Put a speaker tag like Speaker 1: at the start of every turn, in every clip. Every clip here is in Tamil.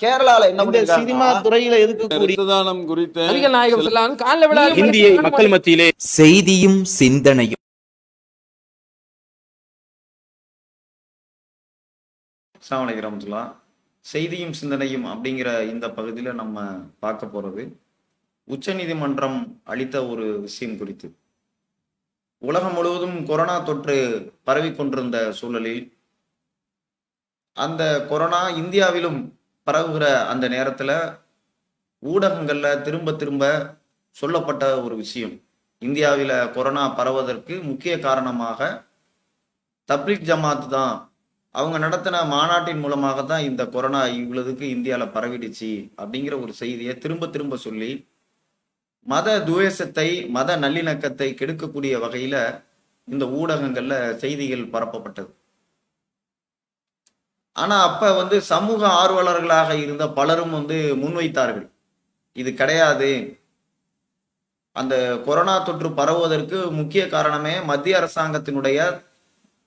Speaker 1: கேரளால என்ன
Speaker 2: சினிமா துறையில இருக்கக்கூடிய
Speaker 3: குறித்த
Speaker 4: நபிகள் நாயகம் காலில் விழா
Speaker 5: இந்திய மக்கள் மத்தியிலே
Speaker 6: செய்தியும் சிந்தனையும்.
Speaker 7: அலைக்கும் வரமத்துல்லாஹ் செய்தியும் சிந்தனையும் அப்படிங்கிற இந்த பகுதியில் நம்ம பார்க்க போகிறது உச்சநீதிமன்றம் அளித்த ஒரு விஷயம் குறித்து. உலகம் முழுவதும் கொரோனா தொற்று பரவி கொண்டிருந்த சூழலில் அந்த கொரோனா இந்தியாவிலும் பரவுகிற அந்த நேரத்தில் ஊடகங்களில் திரும்ப திரும்ப சொல்லப்பட்ட ஒரு விஷயம். இந்தியாவில் கொரோனா பரவதற்கு முக்கிய காரணமாக தப்ரிக் ஜமாத் தான். அவங்க நடத்தின மாநாட்டின் மூலமாக தான் இந்த கொரோனா இவ்வளவுக்கு இந்தியாவில் பரவிடுச்சு அப்படிங்கிற ஒரு செய்தியை திரும்ப திரும்ப சொல்லி மத துவேஷத்தை மத நல்லிணக்கத்தை கெடுக்கக்கூடிய வகையில இந்த ஊடகங்கள்ல செய்திகள் பரப்பப்பட்டது. ஆனா அப்ப வந்து சமூக ஆர்வலர்களாக இருந்த பலரும் வந்து முன்வைத்தார்கள். இது கிடையாது. அந்த கொரோனா தொற்று பரவுவதற்கு முக்கிய காரணமே மத்திய அரசாங்கத்தினுடைய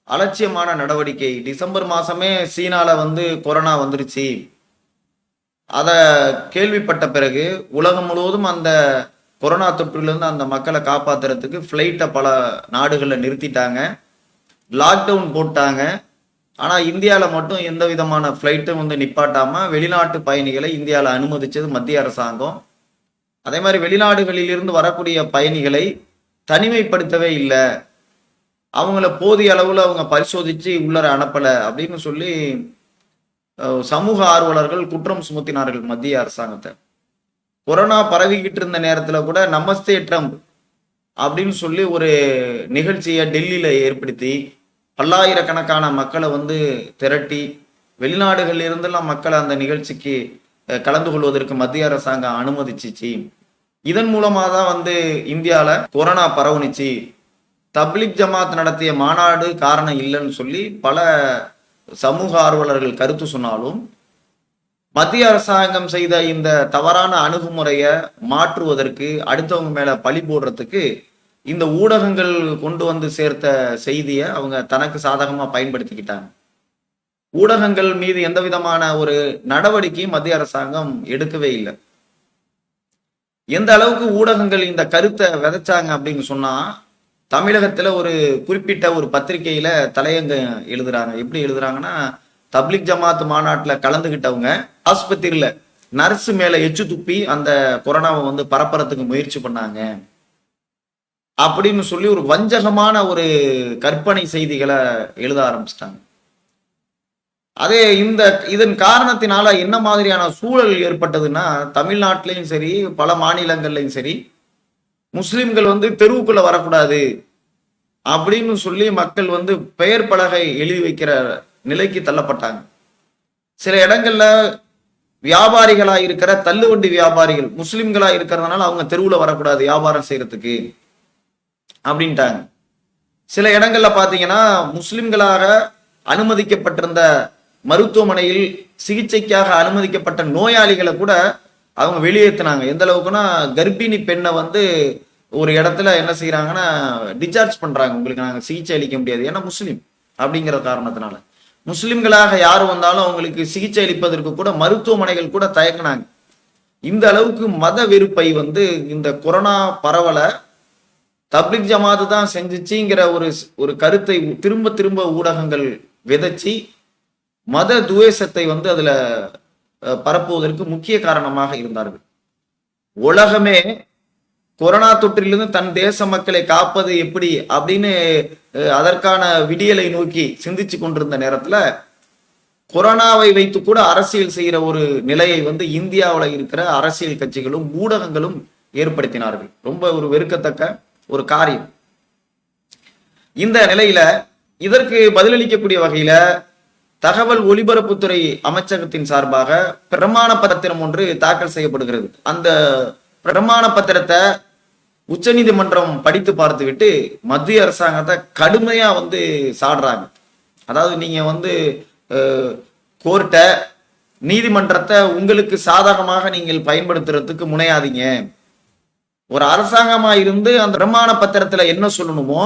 Speaker 7: அலட்சியமான நடவடிக்கை. டிசம்பர் மாசமே சீனால வந்து கொரோனா வந்துருச்சு. அத கேள்விப்பட்ட பிறகு உலகம் முழுவதும் அந்த கொரோனா தொற்றிலிருந்து அந்த மக்களை காப்பாத்துறதுக்கு ஃப்ளைட்டை பல நாடுகளில் நிறுத்திட்டாங்க. லாக்டவுன் போட்டாங்க. ஆனால் இந்தியாவில் மட்டும் எந்த விதமான ஃப்ளைட்டும் வந்து நிப்பாட்டாமல் வெளிநாட்டு பயணிகளை இந்தியாவில் அனுமதித்தது மத்திய அரசாங்கம். அதே மாதிரி வெளிநாடுகளில் இருந்து வரக்கூடிய பயணிகளை தனிமைப்படுத்தவே இல்லை. அவங்கள போதிய அளவில் அவங்க பரிசோதித்து உள்ளர அனுப்பலை அப்படின்னு சொல்லி சமூக ஆர்வலர்கள் குற்றம் சுமத்தினார்கள் மத்திய அரசாங்கத்தை. கொரோனா பரவிக்கிட்டு இருந்த நேரத்தில் கூட நமஸ்தே ட்ரம்ப் அப்படின்னு சொல்லி ஒரு நிகழ்ச்சியை டெல்லியில் ஏற்படுத்தி பல்லாயிரக்கணக்கான மக்களை வந்து திரட்டி வெளிநாடுகளில் இருந்தெல்லாம் மக்களை அந்த நிகழ்ச்சிக்கு கலந்து கொள்வதற்கு மத்திய அரசாங்கம் அனுமதிச்சிச்சு. இதன் மூலமாக தான் வந்து இந்தியாவில் கொரோனா பரவுனுச்சு. தப்லிக் ஜமாத் நடத்திய மாநாடு காரணம் இல்லைன்னு சொல்லி பல சமூக ஆர்வலர்கள் கருத்து சொன்னாலும் மத்திய அரசாங்கம் செய்த இந்த தவறான அணுகுமுறையை மாற்றுவதற்கு அடுத்தவங்க மேல பழி போடுறதுக்கு இந்த ஊடகங்கள் கொண்டு வந்து சேர்த்த செய்தியை அவங்க தனக்கு சாதகமா பயன்படுத்திக்கிட்டாங்க. ஊடகங்கள் மீது எந்த விதமான ஒரு நடவடிக்கையும் மத்திய அரசாங்கம் எடுக்கவே இல்லை. எந்த அளவுக்கு ஊடகங்கள் இந்த கருத்தை விதைச்சாங்க அப்படின்னு சொன்னா தமிழகத்துல ஒரு குறிப்பிட்ட ஒரு பத்திரிகையில தலையங்க எழுதுறாங்க. எப்படி எழுதுறாங்கன்னா தப்லிக் ஜமாத் மாநாட்டுல கலந்துகிட்டவங்க ஆஸ்பத்திரியில நர்ஸ் மேல எச்சு துப்பி அந்த கொரோனாவை வந்து பரப்புறதுக்கு முயற்சி பண்ணாங்க. அப்படின்னு சொல்லி ஒரு வஞ்சகமான ஒரு கற்பனை செய்திகளை எழுத ஆரம்பிச்சிட்டாங்க. அதே இந்த இதன் காரணத்தினால என்ன மாதிரியான சூழல் ஏற்பட்டதுன்னா தமிழ்நாட்டிலையும் சரி பல மாநிலங்கள்லையும் சரி முஸ்லிம்கள் வந்து தெருவுக்குள்ள வரக்கூடாது அப்படின்னு சொல்லி மக்கள் வந்து பெயர் பலகை எழுதி வைக்கிற நிலைக்கு தள்ளப்பட்டாங்க. சில இடங்கள்ல வியாபாரிகளா இருக்கிற தள்ளுவண்டி வியாபாரிகள் முஸ்லிம்களா இருக்கிறதுனால அவங்க தெருவுல வரக்கூடாது வியாபாரம் செய்யறதுக்கு. அப்படின்ட்டாங்க. சில இடங்கள்ல பாத்தீங்கன்னா முஸ்லிம்களாக அனுமதிக்கப்பட்டிருந்த மருத்துவமனையில் சிகிச்சைக்காக அனுமதிக்கப்பட்ட நோயாளிகளை கூட அவங்க வெளியேற்றினாங்க எந்த அளவுக்குன்னா கர்ப்பிணி பெண்ணை வந்து ஒரு இடத்துல என்ன செய்யறாங்கன்னா டிஸ்சார்ஜ் பண்றாங்க. உங்களுக்கு நாங்கள் சிகிச்சை அளிக்க முடியாது. ஏன்னா முஸ்லீம் அப்படிங்கிற காரணத்தினால. முஸ்லிம்களாக யார் வந்தாலும் அவங்களுக்கு சிகிச்சை அளிப்பதற்கு கூட மருத்துவமனைகள் கூட தயக்கினாங்க. இந்த அளவுக்கு மத வெறுப்பை வந்து இந்த கொரோனா பரவலை தப்லிக் ஜமாத்து தான் செஞ்சிச்சுங்கிற ஒரு ஒரு கருத்தை திரும்ப திரும்ப ஊடகங்கள் விதைச்சி மத துவேஷத்தை வந்து அதுல பரப்புவதற்கு முக்கிய காரணமாக இருந்தார்கள். உலகமே கொரோனா தொற்றிலிருந்து தன் தேச மக்களை காப்பது எப்படி அப்படின்னு அதற்கான விடியலை நோக்கி சிந்திச்சு கொண்டிருந்த நேரத்துல கொரோனாவை வைத்து கூட அரசியல் செய்கிற ஒரு நிலையை வந்து இந்தியாவில் இருக்கிற அரசியல் கட்சிகளும் ஊடகங்களும் ஏற்படுத்தினார்கள். ரொம்ப ஒரு வெறுக்கத்தக்க ஒரு காரியம். இந்த நிலையில இதற்கு பதிலளிக்கக்கூடிய வகையில தகவல் ஒலிபரப்புத்துறை அமைச்சகத்தின் சார்பாக பிரமாண பத்திரம் ஒன்று தாக்கல் செய்யப்படுகிறது. அந்த பிரமாண பத்திரத்தை உச்சநீதிமன்றம் படித்து பார்த்துவிட்டு மத்திய அரசாங்கத்தை கடுமையா வந்து சாடுறாங்க. அதாவது நீங்க வந்து கோர்ட்டை நீதிமன்றத்தை உங்களுக்கு சாதகமாக நீங்கள் பயன்படுத்துறதுக்கு முனையாதீங்க. ஒரு அரசாங்கமா இருந்து அந்த பிரமாண பத்திரத்துல என்ன சொல்லணுமோ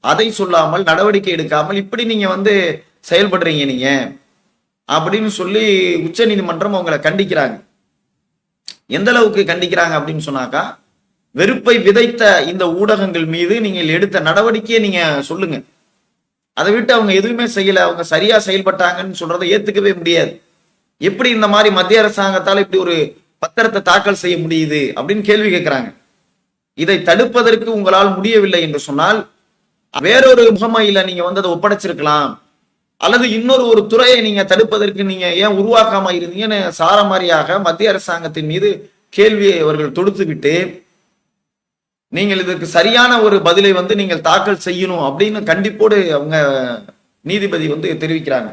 Speaker 7: அதை சொல்லாமல் நடவடிக்கை எடுக்காமல் இப்படி நீங்க வந்து செயல்படுறீங்க நீங்க. அப்படின்னு சொல்லி உச்ச நீதிமன்றம் அவங்களை கண்டிக்கிறாங்க. எந்த அளவுக்கு கண்டிக்கிறாங்க அப்படின்னு சொன்னாக்கா வெறுப்பை விதைத்த இந்த ஊடகங்கள் மீது நீங்கள் எடுத்த நடவடிக்கையை நீங்க சொல்லுங்க. அதை விட்டு அவங்க எதுவுமே செய்யல அவங்க சரியா செயல்பட்டாங்கன்னு சொல்றதை ஏத்துக்கவே முடியாது. எப்படி இந்த மாதிரி மத்திய அரசாங்கத்தால் இப்படி ஒரு பத்திரத்தை தாக்கல் செய்ய முடியுது அப்படின்னு கேள்வி கேட்கிறாங்க இதை தடுப்பதற்கு உங்களால் முடியவில்லை என்று சொன்னால் வேறொரு முகமையில நீங்க வந்து அதை ஒப்படைச்சிருக்கலாம். அல்லது இன்னொரு ஒரு துறையை நீங்க தடுப்பதற்கு நீங்க ஏன் உருவாக்காம இருந்தீங்கன்னு சாரமாரியாக மத்திய அரசாங்கத்தின் மீது கேள்வியை அவர்கள் தொடுத்து விட்டு நீங்கள் இதற்கு சரியான ஒரு பதிலை வந்து நீங்கள் தாக்கல் செய்யணும் அப்படின்னு கண்டிப்போடு அவங்க நீதிபதி வந்து தெரிவிக்கிறாங்க.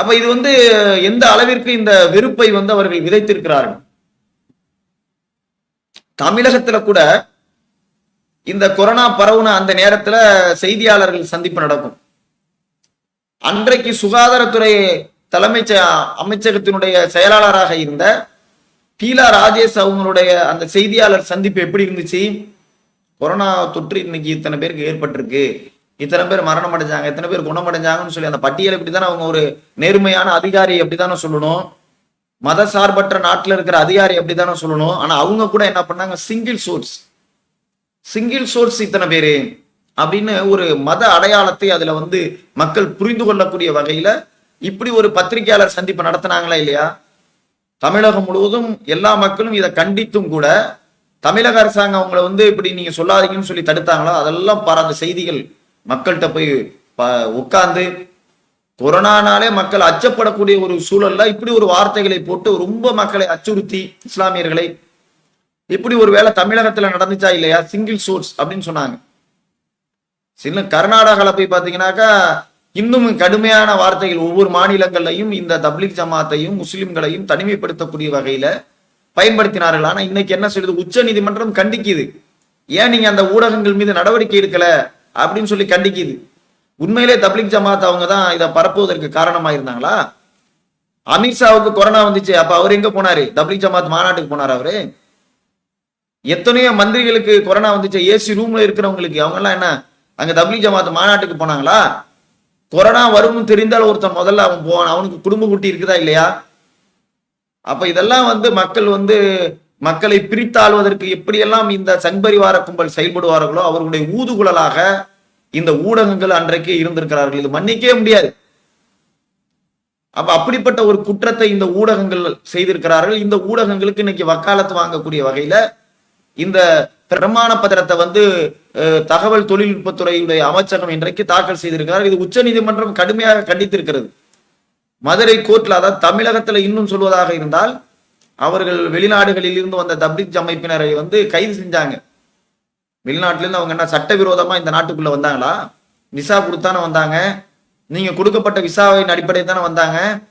Speaker 7: அப்ப இது வந்து எந்த அளவிற்கு இந்த வெறுப்பை வந்து அவர்கள் விதைத்திருக்கிறார்கள்? தமிழகத்துல கூட இந்த கொரோனா பரவுன அந்த நேரத்துல செய்தியாளர்கள் சந்திப்பு நடக்கும். அன்றைக்கு சுகாதாரத்துறை தலைமை அமைச்சகத்தினுடைய செயலாளராக இருந்த பீலா ராஜேஷ் அவங்களுடைய அந்த செய்தியாளர் சந்திப்பு எப்படி இருந்துச்சு? கொரோனா தொற்று இன்னைக்கு இத்தனை பேருக்கு ஏற்பட்டிருக்கு. இத்தனை பேர் மரணம் அடைஞ்சாங்க இத்தனை பேர் குணமடைஞ்சாங்கன்னு சொல்லி அந்த பட்டியல் இப்படித்தானே அவங்க ஒரு நேர்மையான அதிகாரி அப்படித்தானே சொல்லணும்? மத சார்பற்ற நாட்டில் இருக்கிற அதிகாரி அப்படித்தானே சொல்லணும். ஆனா அவங்க கூட என்ன பண்ணாங்க? சிங்கிள் சோர்ஸ் சிங்கிள் சோர்ஸ் இத்தனை பேரு அப்படின்னு ஒரு மத அடையாளத்தை அதுல வந்து மக்கள் புரிந்து கொள்ளக்கூடிய வகையில இப்படி ஒரு பத்திரிகையாளர் சந்திப்பு நடத்தினாங்களா இல்லையா? தமிழகம் முழுவதும் எல்லா மக்களும் இதை கண்டித்தும் கூட தமிழக அரசாங்கம் அவங்கள வந்து இப்படி நீங்க சொல்லாதீங்கன்னு சொல்லி தடுத்தாங்களா? அதெல்லாம் பாரு அந்த செய்திகள் மக்கள்கிட்ட போய் ப- உட்கார்ந்து கொரோனானாலே மக்கள் அச்சப்படக்கூடிய ஒரு சூழல்ல இப்படி ஒரு வார்த்தைகளை போட்டு ரொம்ப மக்களை அச்சுறுத்தி இஸ்லாமியர்களை இப்படி ஒரு வேலை தமிழகத்துல நடந்துச்சா இல்லையா? சிங்கிள் சோர்ஸ் அப்படின்னு சொன்னாங்க. சின்ன கர்நாடகாவில் போய் பார்த்தீங்கன்னாக்கா இன்னும் கடுமையான வார்த்தைகள் ஒவ்வொரு மாநிலங்கள்லையும் இந்த தப்லிக் ஜமாத்தையும் முஸ்லிம்களையும் தனிமைப்படுத்தக்கூடிய வகையில பயன்படுத்தினார்கள். ஆனா இன்னைக்கு என்ன சொல்லுது? உச்ச நீதிமன்றம் கண்டிக்குது. ஏன் நீங்க அந்த ஊடகங்கள் மீது நடவடிக்கை எடுக்கல? அப்படின்னு சொல்லி கண்டிக்குது. உண்மையிலே தப்லிக் ஜமாத் அவங்க தான் இதை பரப்புவதற்கு காரணமா இருந்தாங்களா அமித்ஷாவுக்கு கொரோனா வந்துச்சு அப்ப அவர் எங்க போனாரு? தப்லிக் ஜமாத் மாநாட்டுக்கு போனார் அவரு? எத்தனையோ மந்திரிகளுக்கு கொரோனா வந்துச்சு ஏசி ரூம்ல இருக்கிறவங்களுக்கு அவங்க எல்லாம் என்ன அங்க தப்லிக் ஜமாத் மாநாட்டுக்கு போனாங்களா? கொரோனா வரும்னு தெரிந்தால் ஒருத்தன் முதல்ல அவன் போவான் அவனுக்கு குடும்ப குட்டி இருக்குதா இல்லையா? அப்ப இதெல்லாம் வந்து மக்கள் வந்து மக்களை பிரித்தாள்வதற்கு எப்படியெல்லாம் இந்த சண்பரிவார கும்பல் செயல்படுவார்களோ அவர்களுடைய ஊதுகுழலாக இந்த ஊடகங்கள் அன்றைக்கு இருந்திருக்கிறார்கள். இது மன்னிக்கவே முடியாது. அப்ப அப்படிப்பட்ட ஒரு குற்றத்தை இந்த ஊடகங்கள் செய்திருக்கிறார்கள். இந்த ஊடகங்களுக்கு இன்னைக்கு வக்காலத்து வாங்கக்கூடிய வகையில இந்த பிரமாண பத்திரத்தை வந்து தகவல் தொழில்நுட்பத்துறையுடைய அமைச்சகம் இன்றைக்கு தாக்கல் செய்திருக்கிறார். இது உச்சநீதிமன்றம் கடுமையாக கண்டித்திருக்கிறது. மதுரை கோர்ட்ல அதாவது தமிழகத்துல இன்னும் சொல்வதாக இருந்தால் அவர்கள் வெளிநாடுகளில் இருந்து வந்த தப்லீக் அமைப்பினரை வந்து கைது செஞ்சாங்க. வெளிநாட்டிலேருந்து அவங்க என்ன சட்டவிரோதமாக இந்த நாட்டுக்குள்ளே வந்தாங்களா? விசா கொடுத்தானே வந்தாங்க. நீங்கள் கொடுக்கப்பட்ட விசாவின் அடிப்படையில் தானே வந்தாங்க.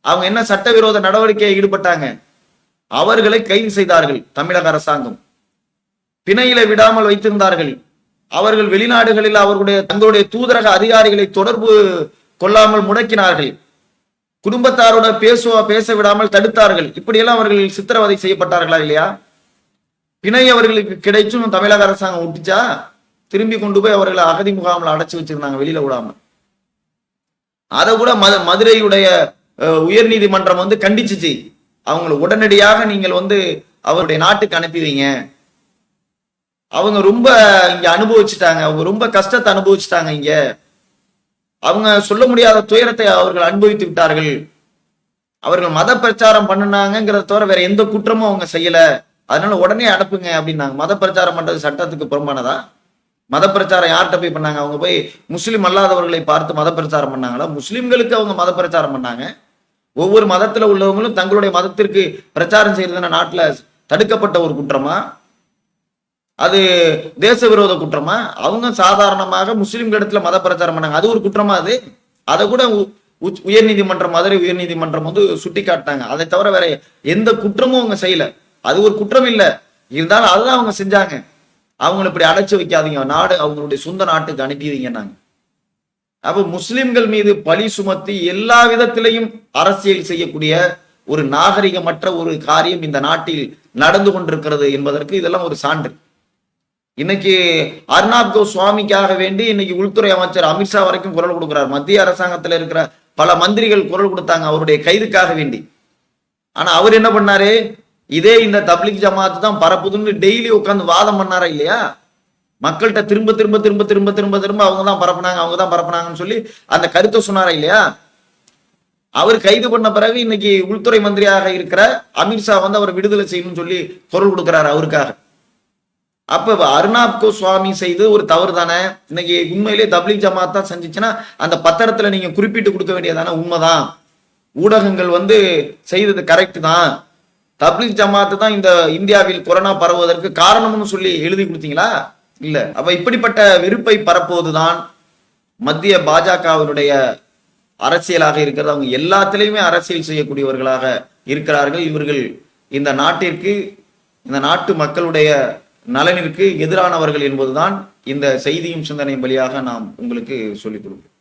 Speaker 7: அவங்க என்ன சட்டவிரோத நடவடிக்கையை ஈடுபட்டாங்க? அவர்களை கைது செய்தார்கள் தமிழக அரசாங்கம். பிணையில விடாமல் வைத்திருந்தார்கள். அவர்கள் வெளிநாடுகளில் அவர்களுடைய தங்களுடைய தூதரக அதிகாரிகளை தொடர்பு கொள்ளாமல் முடக்கினார்கள். குடும்பத்தாரோட பேசுவ பேச விடாமல் தடுத்தார்கள். இப்படியெல்லாம் அவர்கள் சித்திரவதை செய்யப்பட்டார்களா இல்லையா? பிணை அவர்களுக்கு கிடைச்சும் தமிழக அரசாங்கம் விட்டுச்சா திரும்பி கொண்டு போய் அவர்களை அகதி முகாமில் அடைச்சி வச்சிருந்தாங்க வெளியில விடாம. அதை கூட மது மதுரையுடைய உயர் உயர்நீதிமன்றம் வந்து கண்டிச்சுச்சு. அவங்களை உடனடியாக நீங்கள் வந்து அவருடைய நாட்டுக்கு அனுப்பிவிங்க அவங்க ரொம்ப இங்க அனுபவிச்சுட்டாங்க அவங்க ரொம்ப கஷ்டத்தை அனுபவிச்சுட்டாங்க இங்க. அவங்க சொல்ல முடியாத துயரத்தை அவர்கள் அனுபவித்து விட்டார்கள். அவர்கள் மத பிரச்சாரம் பண்ணினாங்கிறத தவிர வேற எந்த குற்றமும் அவங்க செய்யல. அதனால உடனே அனுப்புங்க அப்படின்னாங்க. மத பிரச்சாரம் பண்றது சட்டத்துக்கு புறம்பானதா? மத பிரச்சாரம் யார்கிட்ட போய் பண்ணாங்க? அவங்க போய் முஸ்லீம் அல்லாதவர்களை பார்த்து மத பிரச்சாரம் பண்ணாங்களா? முஸ்லீம்களுக்கு அவங்க மத பிரச்சாரம் பண்ணாங்க. ஒவ்வொரு மதத்துல உள்ளவங்களும் தங்களுடைய மதத்திற்கு பிரச்சாரம் செய்யறதுன நாட்டில் தடுக்கப்பட்ட ஒரு குற்றமா? அது தேச விரோத குற்றமா? அவங்க சாதாரணமாக முஸ்லீம்கள் இடத்துல மத பிரச்சாரம் பண்ணாங்க. அது ஒரு குற்றமா அது? அதை கூட உ- உச்- உயர்நீதிமன்றம் மதுரை உயர்நீதிமன்றம் வந்து சுட்டி காட்டினாங்க அதை தவிர வேற எந்த குற்றமும் அவங்க செய்யலை. அது ஒரு குற்றம் இல்லை. இருந்தாலும் அதுதான் அவங்க செஞ்சாங்க. அவங்களை இப்படி அடைச்சி வைக்காதீங்க. நாடு அவங்களுடைய சொந்த நாட்டுக்கு அனுப்பி வைங்கன்னாங்க அப்ப முஸ்லிம்கள் மீது பழி சுமத்தி எல்லா விதத்திலையும் அரசியல் செய்யக்கூடிய ஒரு நாகரிகமற்ற ஒரு காரியம் இந்த நாட்டில் நடந்து கொண்டிருக்கிறது என்பதற்கு இதெல்லாம் ஒரு சான்று. இன்னைக்கு அர்னாப் கோஸ்வாமிக்காக வேண்டி இன்னைக்கு உள்துறை அமைச்சர் அமித்ஷா வரைக்கும் குரல் கொடுக்கிறார். மத்திய அரசாங்கத்தில் இருக்கிற பல மந்திரிகள் குரல் கொடுத்தாங்க அவருடைய கைதுக்காக வேண்டி. ஆனா அவர் என்ன பண்ணாரு? இதே இந்த தப்லிக் ஜமாத் தான் பரப்புதுன்னு டெய்லி உட்காந்து வாதம் பண்ணாரா இல்லையா? மக்கள்கிட்ட திரும்ப திரும்ப திரும்ப திரும்ப திரும்ப திரும்ப அவங்க தான் பரப்புனாங்க அவங்க தான் பரப்புனாங்கன்னு சொல்லி அந்த கருத்தை சொன்னாரா இல்லையா? அவர் கைது பண்ண பிறகு இன்னைக்கு உள்துறை மந்திரியாக இருக்கிற அமித்ஷா வந்து அவர் விடுதலை செய்யணும்னு சொல்லி குரல் கொடுக்கிறாரு அவருக்காக. அப்ப அருணாப் கோஸ்வாமி செய்து ஒரு தவறு தானே? இன்னைக்கு உண்மையிலே தப்லீக் ஜமாத் தான் செஞ்சிச்சுன்னா அந்த பத்திரத்துல நீங்க குறிப்பிட்டு கொடுக்க வேண்டியதானே உண்மைதான். ஊடகங்கள் வந்து செய்தது கரெக்ட் தான். தப்லீக் ஜமாத்து தான் இந்த இந்தியாவில் கொரோனா பரவுவதற்கு காரணம்னு சொல்லி எழுதி கொடுத்தீங்களா? இல்ல. அப்ப இப்படிப்பட்ட வெறுப்பை பரப்புவதுதான் மத்திய பாஜகவினுடைய அரசியலாக இருக்கிறது. அவங்க எல்லாத்திலையுமே அரசியல் செய்யக்கூடியவர்களாக இருக்கிறார்கள். இவர்கள் இந்த நாட்டிற்கு இந்த நாட்டு மக்களுடைய நலனிற்கு எதிரானவர்கள் என்பதுதான் இந்த செய்தியும் சிந்தனையும் வழியாக நாம் உங்களுக்கு சொல்லிக் கொடுப்போம்.